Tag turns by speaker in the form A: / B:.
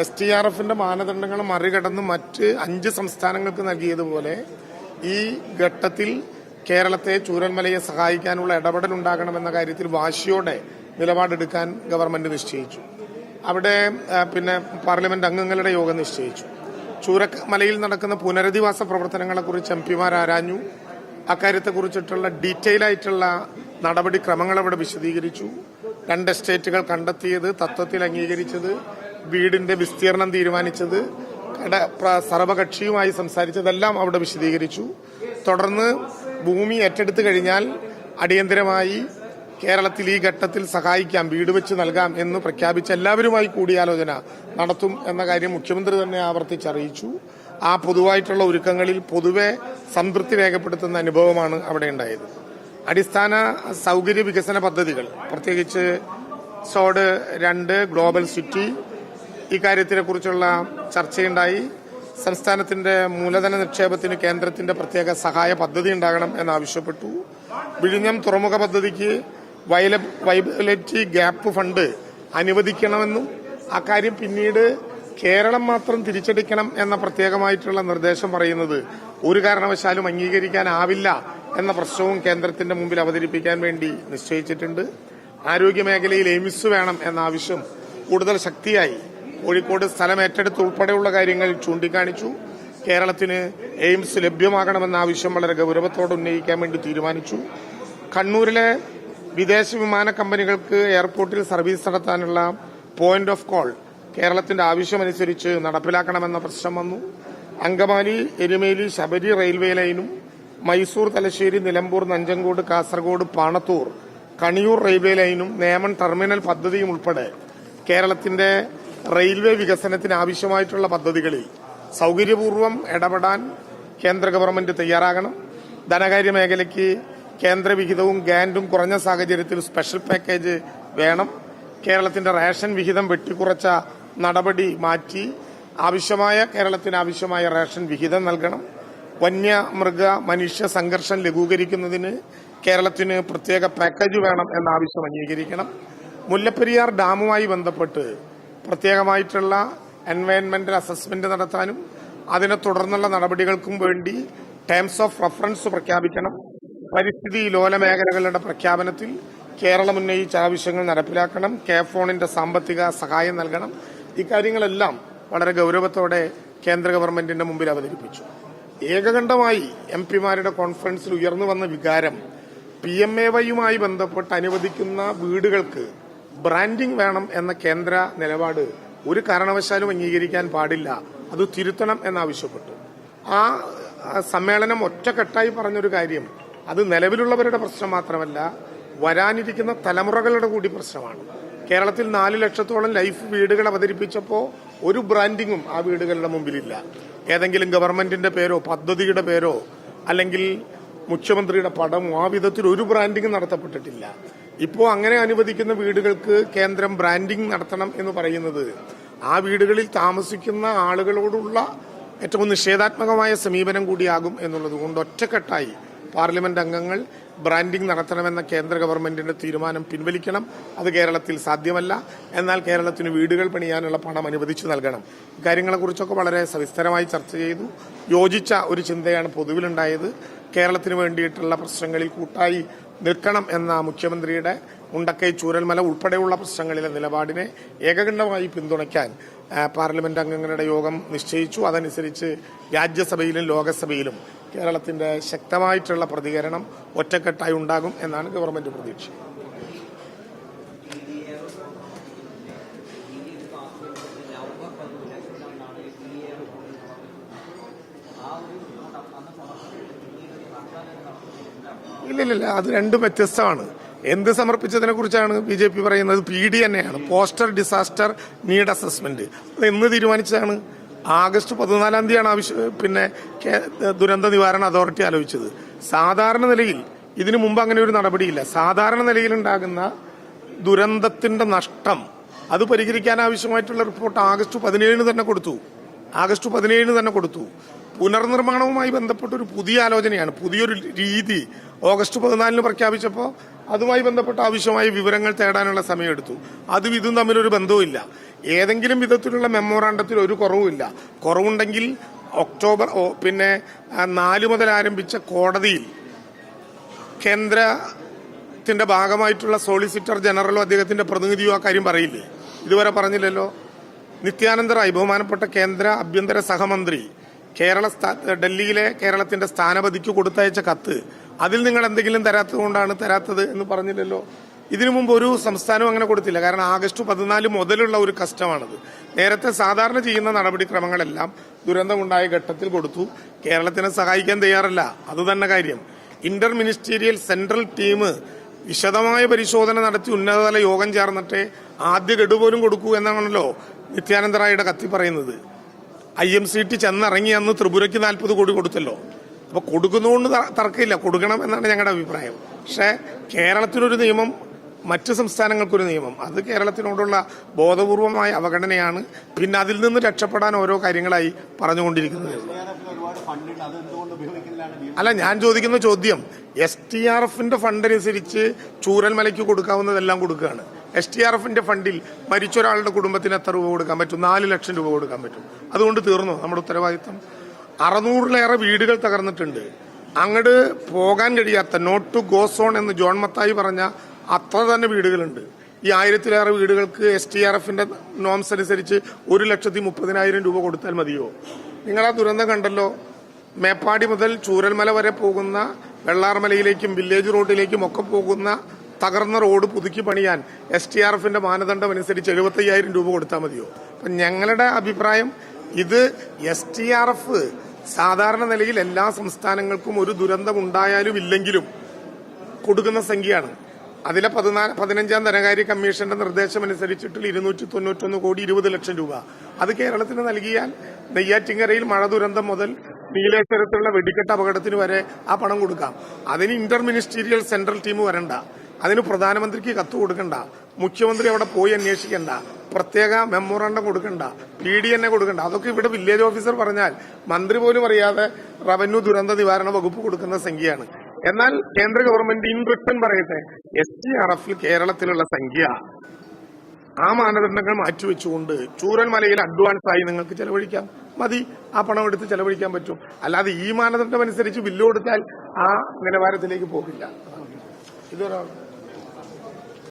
A: S T R എഫിന്റെ മാനദണ്ഡങ്ങൾ മറികടന്ന് മറ്റ് അഞ്ച് സംസ്ഥാനങ്ങൾക്ക് നൽകിയതുപോലെ ഈ ഘട്ടത്തിൽ കേരളത്തെ ചൂരൽമലയെ സഹായിക്കാനുള്ള ഇടപെടൽ ഉണ്ടാകണമെന്ന കാര്യത്തിൽ വാശിയോടെ നിലപാടെടുക്കാൻ ഗവൺമെന്റ് നിശ്ചയിച്ചു. അവിടെ പിന്നെ പാർലമെന്റ് അംഗങ്ങളുടെ യോഗം നിശ്ചയിച്ചു. ചൂരക്കമലയിൽ നടക്കുന്ന പുനരധിവാസ പ്രവർത്തനങ്ങളെക്കുറിച്ച് എം പിമാർ ആരാഞ്ഞു. അക്കാര്യത്തെക്കുറിച്ചിട്ടുള്ള ഡീറ്റെയിൽ ആയിട്ടുള്ള നടപടിക്രമങ്ങൾ അവിടെ വിശദീകരിച്ചു. രണ്ട് എസ്റ്റേറ്റുകൾ കണ്ടെത്തിയത് തത്വത്തിൽ അംഗീകരിച്ചത് വീടിന്റെ വിസ്തീർണം തീരുമാനിച്ചത് കട സർവകക്ഷിയുമായി സംസാരിച്ചതെല്ലാം അവിടെ വിശദീകരിച്ചു. തുടർന്ന് ഭൂമി ഏറ്റെടുത്തു കഴിഞ്ഞാൽ അടിയന്തരമായി കേരളത്തിൽ ഈ ഘട്ടത്തിൽ സഹായിക്കാം വീട് വെച്ച് നൽകാം എന്ന് പ്രഖ്യാപിച്ച എല്ലാവരുമായി കൂടിയാലോചന നടത്തും എന്ന കാര്യം മുഖ്യമന്ത്രി തന്നെ ആവർത്തിച്ചറിയിച്ചു. ആ പൊതുവായിട്ടുള്ള ഒരുക്കങ്ങളിൽ പൊതുവെ സംതൃപ്തി രേഖപ്പെടുത്തുന്ന അനുഭവമാണ് അവിടെ ഉണ്ടായത്. അടിസ്ഥാന സൗകര്യ വികസന പദ്ധതികൾ പ്രത്യേകിച്ച് സോഡ് രണ്ട് ഗ്ലോബൽ സിറ്റി ഇക്കാര്യത്തിനെ കുറിച്ചുള്ള ചർച്ചയുണ്ടായി. സംസ്ഥാനത്തിന്റെ മൂലധന നിക്ഷേപത്തിന് കേന്ദ്രത്തിന്റെ പ്രത്യേക സഹായ പദ്ധതി ഉണ്ടാകണം എന്നാവശ്യപ്പെട്ടു. വിഴിഞ്ഞം തുറമുഖ പദ്ധതിക്ക് വൈബിലിറ്റി ഗ്യാപ്പ് ഫണ്ട് അനുവദിക്കണമെന്നും അക്കാര്യം പിന്നീട് കേരളം മാത്രം തിരിച്ചടിക്കണം എന്ന പ്രത്യേകമായിട്ടുള്ള നിർദ്ദേശം പറയുന്നത് ഒരു കാരണവശാലും അംഗീകരിക്കാനാവില്ല എന്ന പ്രശ്നവും കേന്ദ്രത്തിന്റെ മുമ്പിൽ അവതരിപ്പിക്കാൻ വേണ്ടി നിശ്ചയിച്ചിട്ടുണ്ട്. ആരോഗ്യ മേഖലയിൽ എയിംസ് വേണം എന്ന ആവശ്യം കൂടുതൽ ശക്തിയായി. കോഴിക്കോട് സ്ഥലം ഏറ്റെടുത്ത് ഉൾപ്പെടെയുള്ള കാര്യങ്ങൾ ചൂണ്ടിക്കാണിച്ചു. കേരളത്തിന് എയിംസ് ലഭ്യമാകണമെന്ന ആവശ്യം വളരെ ഗൗരവത്തോടെ ഉന്നയിക്കാൻ വേണ്ടി തീരുമാനിച്ചു. കണ്ണൂരിലെ വിദേശ വിമാന കമ്പനികൾക്ക് എയർപോർട്ടിൽ സർവീസ് നടത്താനുള്ള പോയിന്റ് ഓഫ് കോൾ കേരളത്തിന്റെ ആവശ്യമനുസരിച്ച് നടപ്പിലാക്കണമെന്ന പ്രശ്നം വന്നു. അങ്കമാലി എരുമേലി ശബരി റെയിൽവേ ലൈനും മൈസൂർ തലശ്ശേരി നിലമ്പൂർ നഞ്ചങ്കോട് കാസർഗോഡ് പാണത്തൂർ കണിയൂർ റെയിൽവേ ലൈനും നേമൺ ടെർമിനൽ പദ്ധതിയും ഉൾപ്പെടെ കേരളത്തിന്റെ റെയിൽവേ വികസനത്തിന് ആവശ്യമായിട്ടുള്ള പദ്ധതികളിൽ സൗകര്യപൂർവം ഇടപെടാൻ കേന്ദ്ര ഗവൺമെന്റ് തയ്യാറാകണം. ധനകാര്യ മേഖലയ്ക്ക് കേന്ദ്രവിഹിതവും ഗ്യാൻഡും കുറഞ്ഞ സാഹചര്യത്തിൽ സ്പെഷ്യൽ പാക്കേജ് വേണം. കേരളത്തിന്റെ റേഷൻ വിഹിതം വെട്ടിക്കുറച്ച നടപടി മാറ്റി ആവശ്യമായ കേരളത്തിന് ആവശ്യമായ റേഷൻ വിഹിതം നൽകണം. വന്യമൃഗ മനുഷ്യ സംഘർഷം ലഘൂകരിക്കുന്നതിന് കേരളത്തിന് പ്രത്യേക പാക്കേജ് വേണം എന്ന ആവശ്യം അംഗീകരിക്കണം. മുല്ലപ്പെരിയാർ ഡാമുമായി ബന്ധപ്പെട്ട് പ്രത്യേകമായിട്ടുള്ള എൻവയൺമെന്റൽ അസസ്മെന്റ് നടത്താനും അതിനെ തുടർന്നുള്ള നടപടികൾക്കും വേണ്ടി ടേംസ് ഓഫ് റഫറൻസ് പ്രഖ്യാപിക്കണം. പരിസ്ഥിതി ലോല മേഖലകളുടെ പ്രഖ്യാപനത്തിൽ കേരളം ഉന്നയിച്ച ആവശ്യങ്ങൾ നടപ്പിലാക്കണം. കെ ഫോണിന്റെ സാമ്പത്തിക സഹായം നൽകണം. ഇക്കാര്യങ്ങളെല്ലാം വളരെ ഗൌരവത്തോടെ കേന്ദ്ര ഗവൺമെന്റിന്റെ മുമ്പിൽ അവതരിപ്പിച്ചു. ഏകകണ്ഠമായി എം പിമാരുടെ കോൺഫറൻസിൽ ഉയർന്നു വന്ന വികാരം പി എം എ വൈയുമായി ബന്ധപ്പെട്ട് അനുവദിക്കുന്ന വീടുകൾക്ക് ബ്രാൻഡിംഗ് വേണം എന്ന കേന്ദ്ര നിലപാട് ഒരു കാരണവശാലും അംഗീകരിക്കാൻ പാടില്ല. അത് തിരുത്തണം എന്നാവശ്യപ്പെട്ടു. ആ സമ്മേളനം ഒറ്റക്കെട്ടായി പറഞ്ഞൊരു കാര്യം അത് നിലവിലുള്ളവരുടെ പ്രശ്നം മാത്രമല്ല വരാനിരിക്കുന്ന തലമുറകളുടെ കൂടി പ്രശ്നമാണ്. കേരളത്തിൽ നാല് ലക്ഷത്തോളം ലൈഫ് വീടുകൾ അവതരിപ്പിച്ചപ്പോൾ ഒരു ബ്രാൻഡിങ്ങും ആ വീടുകളുടെ മുമ്പിലില്ല. ഏതെങ്കിലും ഗവൺമെന്റിന്റെ പേരോ പദ്ധതിയുടെ പേരോ അല്ലെങ്കിൽ മുഖ്യമന്ത്രിയുടെ പടമോ ആ വിധത്തിൽ ഒരു ബ്രാൻഡിങ് നടത്തപ്പെട്ടിട്ടില്ല. ഇപ്പോൾ അങ്ങനെ അനുവദിക്കുന്ന വീടുകൾക്ക് കേന്ദ്രം ബ്രാൻഡിംഗ് നടത്തണം എന്ന് പറയുന്നത്. ആ വീടുകളിൽ താമസിക്കുന്ന ആളുകളോടുള്ള ഏറ്റവും നിഷേധാത്മകമായ സമീപനം കൂടിയാകും എന്നുള്ളത് കൊണ്ട് ഒറ്റക്കെട്ടായി പാർലമെന്റ് അംഗങ്ങൾ ബ്രാൻഡിംഗ് നടത്തണമെന്ന കേന്ദ്ര ഗവൺമെന്റിന്റെ തീരുമാനം പിൻവലിക്കണം. അത് കേരളത്തിൽ സാധ്യമല്ല. എന്നാൽ കേരളത്തിന് വീടുകൾ പണിയാനുള്ള പണം അനുവദിച്ചു നൽകണം. ഇക്കാര്യങ്ങളെക്കുറിച്ചൊക്കെ വളരെ സവിസ്തരമായി ചർച്ച ചെയ്തു. യോജിച്ച ഒരു ചിന്തയാണ് പൊതുവിലുണ്ടായത്. കേരളത്തിന് വേണ്ടിയിട്ടുള്ള പ്രശ്നങ്ങളിൽ കൂട്ടായി നിൽക്കണം എന്ന മുഖ്യമന്ത്രിയുടെ ഉണ്ടക്കൈ ചൂരൽമല ഉൾപ്പെടെയുള്ള പ്രശ്നങ്ങളിലെ നിലപാടിനെ ഏകകണ്ഠമായി പിന്തുണയ്ക്കാൻ പാർലമെന്റ് അംഗങ്ങളുടെ യോഗം നിശ്ചയിച്ചു. അതനുസരിച്ച് രാജ്യസഭയിലും ലോകസഭയിലും കേരളത്തിന്റെ ശക്തമായിട്ടുള്ള പ്രതികരണം ഒറ്റക്കെട്ടായി ഉണ്ടാകും എന്നാണ് ഗവൺമെന്റ് പ്രതീക്ഷ ഇല്ലില്ല അത് രണ്ടും വ്യത്യസ്തമാണ്. എന്ത് സമർപ്പിച്ചതിനെ കുറിച്ചാണ് ബി ജെ പി പറയുന്നത്? പി ഡി തന്നെയാണ്. Post disaster need assessment. അത് എന്ന് തീരുമാനിച്ചതാണ്? ആഗസ്റ്റ് പതിനാലാം തീയതിയാണ് ആവശ്യം പിന്നെ ദുരന്ത നിവാരണ അതോറിറ്റി ആലോചിച്ചത്. സാധാരണ നിലയിൽ ഇതിനു മുമ്പ് അങ്ങനെ ഒരു നടപടിയില്ല. സാധാരണ നിലയിൽ ഉണ്ടാകുന്ന ദുരന്തത്തിന്റെ നഷ്ടം അത് പരിഹരിക്കാൻ ആവശ്യമായിട്ടുള്ള റിപ്പോർട്ട് ആഗസ്റ്റ് പതിനേഴിന് തന്നെ കൊടുത്തു. ആഗസ്റ്റ് പതിനേഴിന് തന്നെ കൊടുത്തു. പുനർനിർമ്മാണവുമായി ബന്ധപ്പെട്ട ഒരു പുതിയ ആലോചനയാണ്. പുതിയൊരു രീതി ഓഗസ്റ്റ് പതിനാലിന് പ്രഖ്യാപിച്ചപ്പോൾ അതുമായി ബന്ധപ്പെട്ട ആവശ്യമായ വിവരങ്ങൾ തേടാനുള്ള സമയമെടുത്തു. അതും ഇതും തമ്മിലൊരു ബന്ധവുമില്ല. ഏതെങ്കിലും വിധത്തിലുള്ള മെമ്മോറാണ്ടത്തിൽ ഒരു കുറവുമില്ല. കുറവുണ്ടെങ്കിൽ ഒക്ടോബർ പിന്നെ നാല് മുതൽ ആരംഭിച്ച കോടതിയിൽ കേന്ദ്രത്തിന്റെ ഭാഗമായിട്ടുള്ള സോളിസിറ്റർ ജനറലോ അദ്ദേഹത്തിന്റെ പ്രതിനിധിയോ ആ കാര്യം പറയില്ലേ? ഇതുവരെ പറഞ്ഞില്ലല്ലോ. നിത്യാനന്ദ റായ് ബഹുമാനപ്പെട്ട കേന്ദ്ര ആഭ്യന്തര സഹമന്ത്രി കേരള ഡൽഹിയിലെ കേരളത്തിന്റെ സ്ഥാനപതിക്ക് കൊടുത്തയച്ച കത്ത് അതിൽ നിങ്ങൾ എന്തെങ്കിലും തരാത്തത് കൊണ്ടാണ് തരാത്തത് എന്ന് പറഞ്ഞില്ലല്ലോ. ഇതിനു മുമ്പ് ഒരു സംസ്ഥാനവും അങ്ങനെ കൊടുത്തില്ല. കാരണം ആഗസ്റ്റ് പതിനാല് മുതലുള്ള ഒരു കസ്റ്റമാണത് നേരത്തെ സാധാരണ ചെയ്യുന്ന നടപടിക്രമങ്ങളെല്ലാം ദുരന്തമുണ്ടായ ഘട്ടത്തിൽ കൊടുത്തു. കേരളത്തിനെ സഹായിക്കാൻ തയ്യാറല്ല. അത് തന്നെ കാര്യം. ഇന്റർ മിനിസ്റ്റീരിയൽ സെൻട്രൽ ടീം വിശദമായ പരിശോധന നടത്തി ഉന്നതതല യോഗം ചേർന്നിട്ട് ആദ്യ ഗഡു പോലും കൊടുക്കൂ എന്നാണല്ലോ നിത്യാനന്ദ റായിയുടെ കത്തി പറയുന്നത്. ഐ എം സി ടി ചെന്നിറങ്ങി അന്ന് ത്രിപുരയ്ക്ക് നാൽപ്പത് കോടി കൊടുത്തല്ലോ. അപ്പൊ കൊടുക്കുന്നതുകൊണ്ട് തർക്കമില്ല. കൊടുക്കണം എന്നാണ് ഞങ്ങളുടെ അഭിപ്രായം. പക്ഷേ കേരളത്തിനൊരു നിയമം മറ്റ് സംസ്ഥാനങ്ങൾക്കൊരു നിയമം. അത് കേരളത്തിനോടുള്ള ബോധപൂർവമായ അവഗണനയാണ്. പിന്നെ അതിൽ നിന്ന് രക്ഷപ്പെടാൻ ഓരോ കാര്യങ്ങളായി പറഞ്ഞുകൊണ്ടിരിക്കുന്നത്. അല്ല ഞാൻ ചോദിക്കുന്ന ചോദ്യം. എസ് ടി ആർ എഫിന്റെ ഫണ്ട് അനുസരിച്ച് ചൂരൽമലയ്ക്ക് കൊടുക്കാവുന്നതെല്ലാം കൊടുക്കുകയാണ്. എസ് ടി ആർ എഫിന്റെ ഫണ്ടിൽ മരിച്ച ഒരാളുടെ കുടുംബത്തിന് എത്ര രൂപ കൊടുക്കാൻ പറ്റും? നാല് ലക്ഷം രൂപ കൊടുക്കാൻ പറ്റും. അതുകൊണ്ട് തീർന്നു? നമ്മുടെ ഉത്തരവാദിത്തം അറുന്നൂറിലേറെ വീടുകൾ തകർന്നിട്ടുണ്ട്. അങ്ങോട്ട് പോകാൻ കഴിയാത്ത നോട്ട് ടു ഗോ സോൺ എന്ന് ജോൺ മത്തായി പറഞ്ഞ അത്ര തന്നെ വീടുകളുണ്ട്. ഈ ആയിരത്തിലേറെ വീടുകൾക്ക് എസ് ടി ആർ എഫിന്റെ നോംസ് അനുസരിച്ച് ഒരു ലക്ഷത്തി മുപ്പതിനായിരം രൂപ കൊടുത്താൽ മതിയോ? നിങ്ങൾ ആ ദുരന്തം കണ്ടല്ലോ. മേപ്പാടി മുതൽ ചൂരൽമല വരെ പോകുന്ന വെള്ളാർമലയിലേക്കും വില്ലേജ് റോഡിലേക്കും ഒക്കെ പോകുന്ന തകർന്ന റോഡ് പുതുക്കി പണിയാൻ എസ് ടി ആർ എഫിന്റെ മാനദണ്ഡം അനുസരിച്ച് എഴുപത്തയ്യായിരം രൂപ കൊടുത്താൽ മതിയോ? അപ്പൊ ഞങ്ങളുടെ അഭിപ്രായം ഇത് എസ് ടി ആർ എഫ് സാധാരണ നിലയിൽ എല്ലാ സംസ്ഥാനങ്ങൾക്കും ഒരു ദുരന്തം ഉണ്ടായാലും ഇല്ലെങ്കിലും കൊടുക്കുന്ന സംഖ്യയാണ്. അതിലെ പതിനാല് പതിനഞ്ചാം ധനകാര്യ കമ്മീഷന്റെ നിർദ്ദേശം അനുസരിച്ചിട്ടുള്ള ഇരുന്നൂറ്റി തൊണ്ണൂറ്റൊന്ന് കോടി ഇരുപത് ലക്ഷം രൂപ. അത് കേരളത്തിന് നൽകിയാൽ നെയ്യാറ്റിങ്കരയിൽ മഴ ദുരന്തം മുതൽ നീലേശ്വരത്തുള്ള വെടിക്കെട്ട് അപകടത്തിന് വരെ ആ പണം കൊടുക്കാം. അതിന് ഇന്റർ മിനിസ്റ്റീരിയൽ സെൻട്രൽ ടീം വരണ്ട. അതിന് പ്രധാനമന്ത്രിക്ക് കത്ത് കൊടുക്കണ്ട. മുഖ്യമന്ത്രി അവിടെ പോയി അന്വേഷിക്കണ്ട. പ്രത്യേക മെമ്മോറാണ്ടം കൊടുക്കണ്ട. പി ഡി എന്നെ കൊടുക്കണ്ട. അതൊക്കെ ഇവിടെ വില്ലേജ് ഓഫീസർ പറഞ്ഞാൽ മന്ത്രി പോലും അറിയാതെ റവന്യൂ ദുരന്ത നിവാരണ വകുപ്പ് കൊടുക്കുന്ന സംഖ്യയാണ്. എന്നാൽ കേന്ദ്ര ഗവൺമെന്റ് ഇൻ റിട്ടേൺ പറയട്ടെ എസ് ടി ആർ എഫിൽ കേരളത്തിലുള്ള സംഖ്യ ആ മാനദണ്ഡങ്ങൾ മാറ്റിവെച്ചുകൊണ്ട് ചൂരൻമലയിൽ അഡ്വാൻസ് ആയി നിങ്ങൾക്ക് ചെലവഴിക്കാം. മതി ആ പണം എടുത്ത് ചെലവഴിക്കാൻ പറ്റും. അല്ലാതെ ഈ മാനദണ്ഡം അനുസരിച്ച് ബില്ല് കൊടുത്താൽ ആ നിലവാരത്തിലേക്ക് പോകില്ല. ഇതൊരാൾ